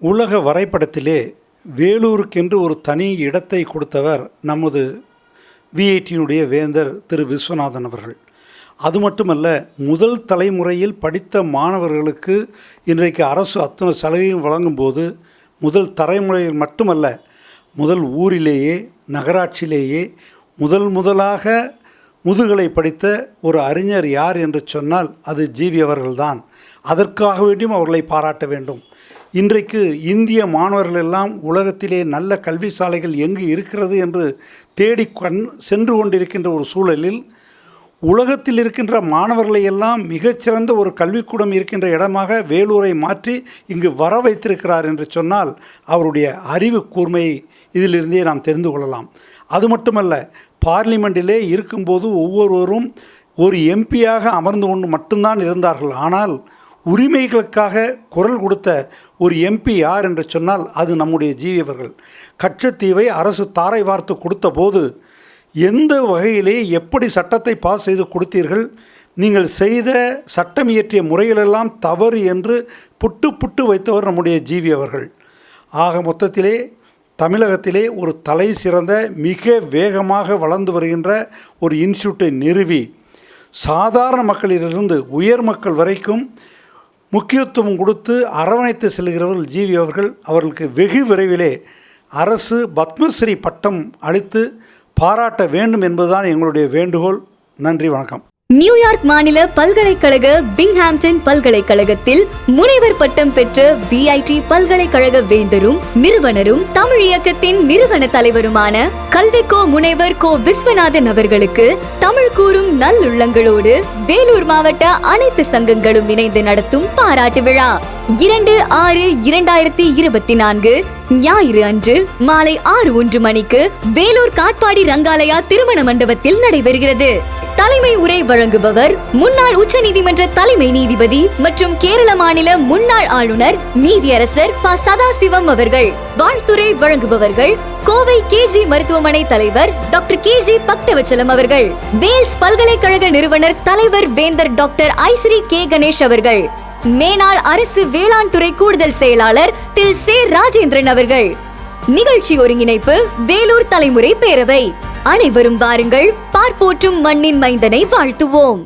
உலக வரைபடத்திலே வேலூருக்கென்று ஒரு தனி இடத்தை கொடுத்தவர் நமது விஐடியினுடைய வேந்தர் திரு விஸ்வநாதன் அவர்கள். அது மட்டுமல்ல முதல் தலைமுறையில் படித்த மாணவர்களுக்கு இன்றைக்கு அரசு அத்தனை சலுகையும் வழங்கும்போது முதல் தலைமுறையில் மட்டுமல்ல முதல் ஊரிலேயே நகராட்சியிலேயே முதல் முதலாக முதுகலை படித்த ஒரு அறிஞர் யார் என்று சொன்னால் அது ஜிவி அவர்கள்தான். அதற்காக வேண்டியும் அவர்களை பாராட்ட வேண்டும். இன்றைக்கு இந்திய மாணவர்கள் எல்லாம் உலகத்திலே நல்ல கல்வி சாலைகள் எங்கு இருக்கிறது என்று தேடி கண் சென்று கொண்டிருக்கின்ற ஒரு சூழலில் உலகத்தில் இருக்கின்ற மாணவர்களை எல்லாம் மிகச்சிறந்த ஒரு கல்விக்கூடம் இருக்கின்ற இடமாக வேலூரை மாற்றி இங்கு வர வைத்திருக்கிறார் என்று சொன்னால் அவருடைய அறிவு கூர்மையை இதிலிருந்தே நாம் தெரிந்து கொள்ளலாம். அது மட்டுமல்ல பார்லிமெண்டிலே இருக்கும்போது ஒவ்வொருவரும் ஒரு எம்பியாக அமர்ந்து கொண்டு மட்டும்தான் இருந்தார்கள். ஆனால் உரிமைகளுக்காக குரல் கொடுத்த ஒரு எம்பி யார் என்று சொன்னால் அது நம்முடைய ஜீவியவர்கள் கச்சத்தீவை அரசு தாரை வார்த்து கொடுத்த போது எந்த வகையிலே எப்படி சட்டத்தை பாஸ் செய்து கொடுத்தீர்கள்? நீங்கள் செய்த சட்டம் இயற்றிய முறைகளெல்லாம் தவறு என்று புட்டு புட்டு வைத்தவர் நம்முடைய ஜீவி அவர்கள். ஆக மொத்தத்திலே தமிழகத்திலே ஒரு தலை சிறந்த மிக வேகமாக வளர்ந்து வருகின்ற ஒரு இன்ஸ்டியூட்டை நிறுவி சாதாரண மக்களிலிருந்து உயர் மக்கள் வரைக்கும் முக்கியத்துவம் கொடுத்து அரவணைத்து செல்கிறவர்கள் ஜீவி அவர்கள் அவர்களுக்கு வெகு விரைவிலே அரசு பத்மஸ்ரீ பட்டம் அளித்து பாராட்ட வேண்டும் என்பதுதான் எங்களுடைய வேண்டுகோள். நன்றி வணக்கம். நியூயார்க் மாநில பல்கலைக்கழக பிங்ஹாம்டன் பல்கலைக்கழகத்தில் முனைவர் பட்டம் பெற்ற பிஐடி பல்கலைக்கழக வேந்தரும் நிறுவனரும் தமிழ் இயக்கத்தின் நிறுவன தலைவருமான கல்விக்கோ முனைவர் கோ விஸ்வநாதன் அவர்களுக்கு தமிழ் கூறும் நல்லுள்ளங்களோடு வேலூர் மாவட்ட அனைத்து சங்கங்களும் இணைந்து நடத்தும் பாராட்டு விழா. இரண்டு ஆறு இரண்டாயிரத்தி இருபத்தி நான்கு ஞாயிறு அன்று மாலை ஆறு ஒன்று மணிக்கு வேலூர் காட்பாடி ரங்காலயா திருமண மண்டபத்தில் நடைபெறுகிறது. தலைமை உரை வழங்குபவர் முன்னாள் உச்சநீதிமன்ற தலைமை நீதிபதி மற்றும் கேரள மாநில முன்னாள் ஆளுநர் நீதியரசர் ப. சதாசிவம் அவர்கள். வாழ்த்துறை வழங்குபவர்கள் கோவை கேஜி மருத்துவமனை தலைவர் டாக்டர் கே. ஜி. பக்தவச்சலம் அவர்கள். வேல்ஸ் பல்கலைக்கழக நிறுவனர் தலைவர் வேந்தர் டாக்டர் ஐஸ்ரீ கே. கணேஷ் அவர்கள். மேனாள் அரசு வேளாண் துறை கூடுதல் செயலாளர் திரு சே. ராஜேந்திரன் அவர்கள். நிகழ்ச்சி ஒருங்கிணைப்பு வேலூர் தலைமுறை பேரவை. அனைவரும் வாருங்கள் பார்ப்போற்றும் மண்ணின் மைந்தனை வாழ்த்துவோம்.